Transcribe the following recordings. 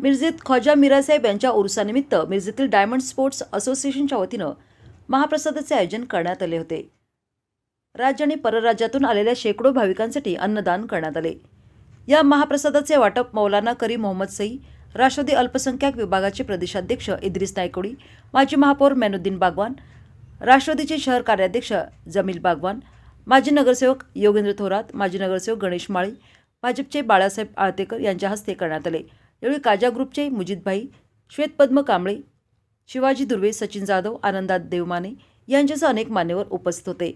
मिरजेत ख्वाजा मिरासाहेब यांच्या उरुसानिमित्त मिरजेतील diamond sports असोसिएशनच्या वतीनं महाप्रसादाचे आयोजन करण्यात आले होते. राज्य आणि परराज्यातून आलेल्या शेकडो भाविकांसाठी अन्नदान करण्यात आले. या महाप्रसादाचे वाटप मौलाना करी मोहम्मद सई राष्ट्रवादी अल्पसंख्याक विभागाचे प्रदेशाध्यक्ष इद्रिस नायकोडी माजी महापौर मेनुद्दीन बागवान राष्ट्रवादीचे शहर कार्याध्यक्ष जमील बागवान माजी नगरसेवक योगेंद्र थोरात माजी नगरसेवक गणेश माळी भाजपचे बाळासाहेब आळतेकर यांच्या हस्ते करण्यात आले. यावेळी काजा ग्रुपचे मुजितभाई श्वेतपद्म कांबळे शिवाजी दुर्वे सचिन जाधव आनंदात देवमाने यांच्यासह अनेक मान्यवर उपस्थित होते.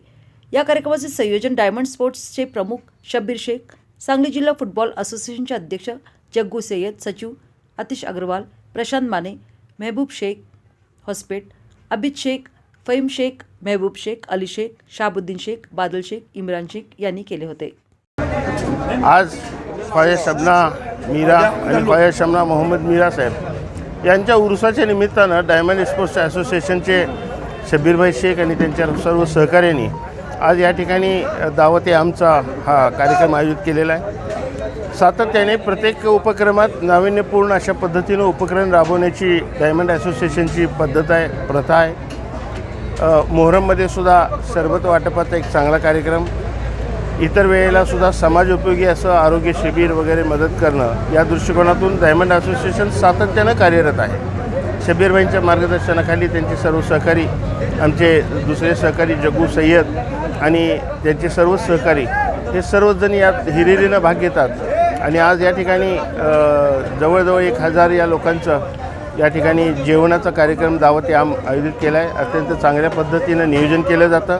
या कार्यक्रमाचे संयोजन डायमंड स्पोर्ट्सचे प्रमुख शब्बीर शेख सांगली जिल्हा फुटबॉल असोसिएशनचे अध्यक्ष जग्गू सय्यद सचिव आतिश अग्रवाल प्रशांत माने मेहबूब शेख हॉस्पेट अबिद शेख फईम शेख मेहबूब शेख अली शेख शाहबुद्दीन शेख बादल शेख इम्रान शेख यांनी केले होते. आज ख्वाजा शबना मीरा आणि ख्वाजा शबना मोहम्मद मीरा साहेब. यांच्या उरुसाच्या निमित्तानं डायमंड स्पोर्ट्स असोसिएशनचे शब्बीरभाई शेख आणि त्यांच्या सर्व सहकार्यांनी आज या ठिकाणी दावते आमचा हा कार्यक्रम आयोजित केलेला आहे. सातत्याने प्रत्येक उपक्रमात नाविन्यपूर्ण अशा पद्धतीनं उपक्रम राबवण्याची डायमंड असोसिएशनची पद्धत आहे प्रथा आहे. मोहरममध्ये सुद्धा सरबत वाटपाचा एक चांगला कार्यक्रम इतर वेळेला सुद्धा समाज उपयोगी असं आरोग्य शिबिर वगैरे मदत करणं या दृष्टिकोनातून डायमंड असोसिएशन सातत्यानं कार्यरत आहे. शबीरबाईंच्या मार्गदर्शनाखाली त्यांचे सर्व सहकारी आमचे दुसरे सहकारी जग्गू सय्यद आणि त्यांचे सर्व सहकारी हे सर्वजण यात हिरिरीनं भाग घेतात. आणि आज या ठिकाणी जवळजवळ एक हजार या लोकांचं या ठिकाणी जेवणाचा कार्यक्रम दावते आम आयोजित केला आहे अत्यंत चांगल्या पद्धतीनं नियोजन केलं जातं.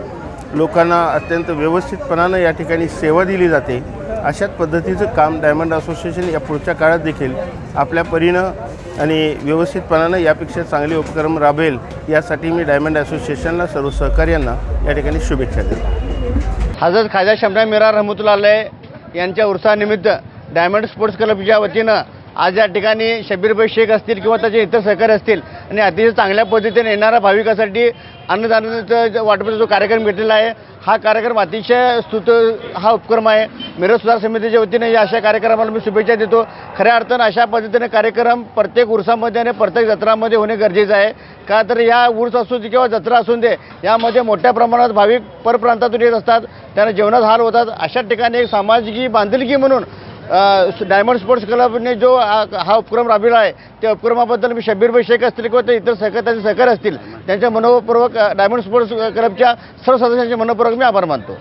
लोकांना अत्यंत व्यवस्थितपणानं या ठिकाणी सेवा दिली जाते. अशाच पद्धतीचं काम डायमंड असोसिएशन या पुढच्या काळात देखील आपल्या परीनं आणि व्यवस्थितपणानं यापेक्षा चांगले उपक्रम राबेल यासाठी मी डायमंड असोसिएशनला सर्व सहकार्यांना या ठिकाणी शुभेच्छा देतो. हजरत खाजा शमरा मिरा रहमतुल्ला यांच्या उत्साहानिमित्त डायमंड स्पोर्ट्स क्लबच्या वतीनं आज या ठिकाणी शबीरभाई शेख असतील किंवा त्याचे इतर सहकारी असतील आणि अतिशय चांगल्या पद्धतीने येणाऱ्या भाविकासाठी अन्नदानाचा जो वाटपाचा जो कार्यक्रम घेतलेला आहे हा कार्यक्रम अतिशय स्तुत हा उपक्रम आहे. मिरज सुधार समितीच्या वतीने या अशा कार्यक्रमाला मी शुभेच्छा देतो. खऱ्या अर्थानं अशा पद्धतीने कार्यक्रम प्रत्येक उर्सामध्ये आणि प्रत्येक जत्रामध्ये होणे गरजेचं आहे. का तर या उर्स असू दे किंवा जत्रा असून दे यामध्ये मोठ्या प्रमाणात भाविक परप्रांतातून येत असतात त्यांना जेवणात हाल होतात. अशा ठिकाणी एक सामाजिक बांधिलकी म्हणून डायमंड स्पोर्ट्स क्लबने जो हा उपक्रम राबविला आहे त्या उपक्रमाबद्दल मी शब्बीरभाई शेख असतील किंवा ते इतर सहकारी त्याचे सहकार असतील त्यांच्या मनोपूर्वक डायमंड स्पोर्ट्स क्लबच्या सर्व सदस्यांचे मनोपूर्वक मी आभार मानतो.